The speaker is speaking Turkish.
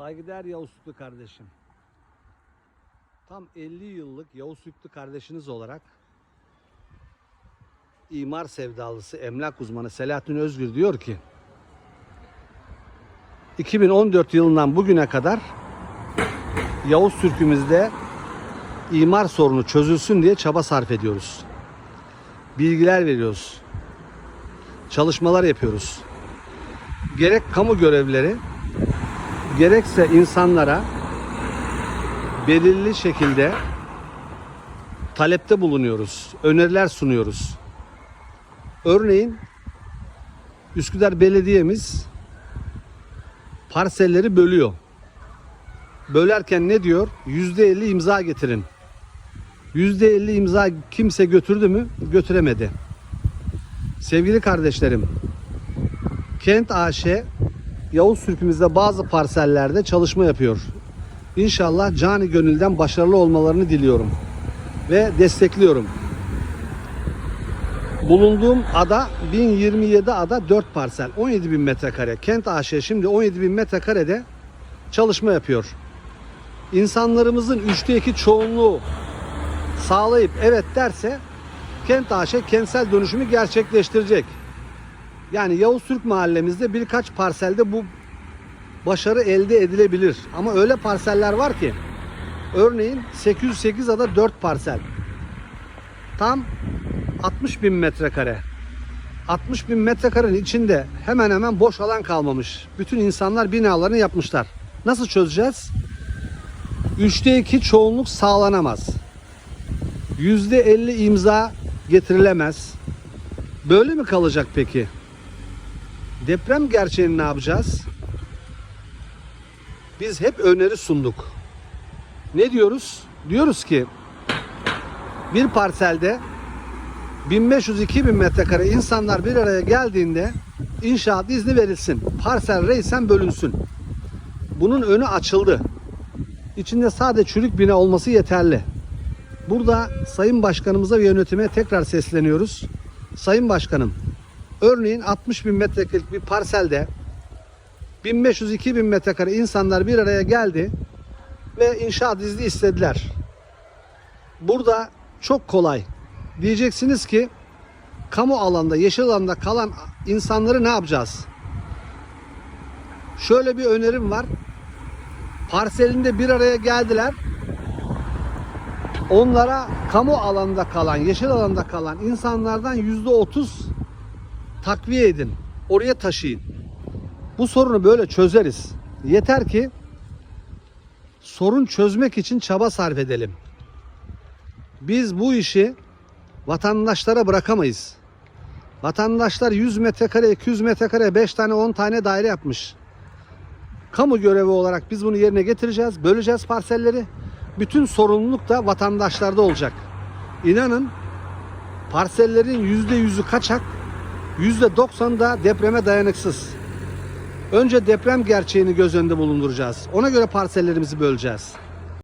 Saygıdeğer Yavuz Sütlü kardeşim. Tam 50 yıllık Yavuz Sütlü kardeşiniz olarak imar sevdalısı emlak uzmanı Selahattin Özgür diyor ki 2014 yılından bugüne kadar Yavuz Türk'ümüzde imar sorunu çözülsün diye çaba sarf ediyoruz. Bilgiler veriyoruz. Çalışmalar yapıyoruz. Gerek kamu görevlileri gerekse insanlara belirli şekilde talepte bulunuyoruz. Öneriler sunuyoruz. Örneğin Üsküdar Belediye'miz parselleri bölüyor. Bölerken ne diyor? %50 imza getirin. %50 imza kimse götürdü mü? Götüremedi. Sevgili kardeşlerim, Kent AŞ Yavuz Türk'ümüzde bazı parsellerde çalışma yapıyor. İnşallah cani gönülden başarılı olmalarını diliyorum ve destekliyorum. Bulunduğum ada 1027 ada 4 parsel 17 bin metrekare. Kent AŞ şimdi 17 bin metrekarede çalışma yapıyor. İnsanlarımızın üçte iki çoğunluğu sağlayıp evet derse Kent AŞ kentsel dönüşümü gerçekleştirecek. Yani Yavuz Türk mahallemizde birkaç parselde bu başarı elde edilebilir. Ama öyle parseller var ki örneğin 808 ada 4 parsel. Tam 60 bin metrekare. 60 bin metrekarenin içinde hemen hemen boş alan kalmamış. Bütün insanlar binalarını yapmışlar. Nasıl çözeceğiz? 3'te 2 çoğunluk sağlanamaz. %50 imza getirilemez. Böyle mi kalacak peki? Deprem gerçeğini ne yapacağız? Biz hep öneri sunduk. Ne diyoruz? Diyoruz ki bir parselde 1500-2000 metrekare insanlar bir araya geldiğinde inşaat izni verilsin. Parsel reysen bölünsün. Bunun önü açıldı. İçinde sadece çürük bina olması yeterli. Burada Sayın Başkanımıza ve yönetime tekrar sesleniyoruz. Sayın Başkanım, örneğin 60 bin metrekarelik bir parselde 1500-2000 metrekare insanlar bir araya geldi ve inşaat izni istediler. Burada çok kolay. Diyeceksiniz ki kamu alanda, yeşil alanda kalan insanları ne yapacağız? Şöyle bir önerim var. Parselinde bir araya geldiler. Onlara kamu alanda kalan, yeşil alanda kalan insanlardan yüzde otuz takviye edin. Oraya taşıyın. Bu sorunu böyle çözeriz. Yeter ki sorun çözmek için çaba sarf edelim. Biz bu işi vatandaşlara bırakamayız. Vatandaşlar 100 metrekare, 200 metrekare, 5 tane, 10 tane daire yapmış. Kamu görevi olarak biz bunu yerine getireceğiz, böleceğiz parselleri. Bütün sorumluluk da vatandaşlarda olacak. İnanın parsellerin %100'ü kaçak, %90 da depreme dayanıksız. Önce deprem gerçeğini göz önünde bulunduracağız. Ona göre parsellerimizi böleceğiz.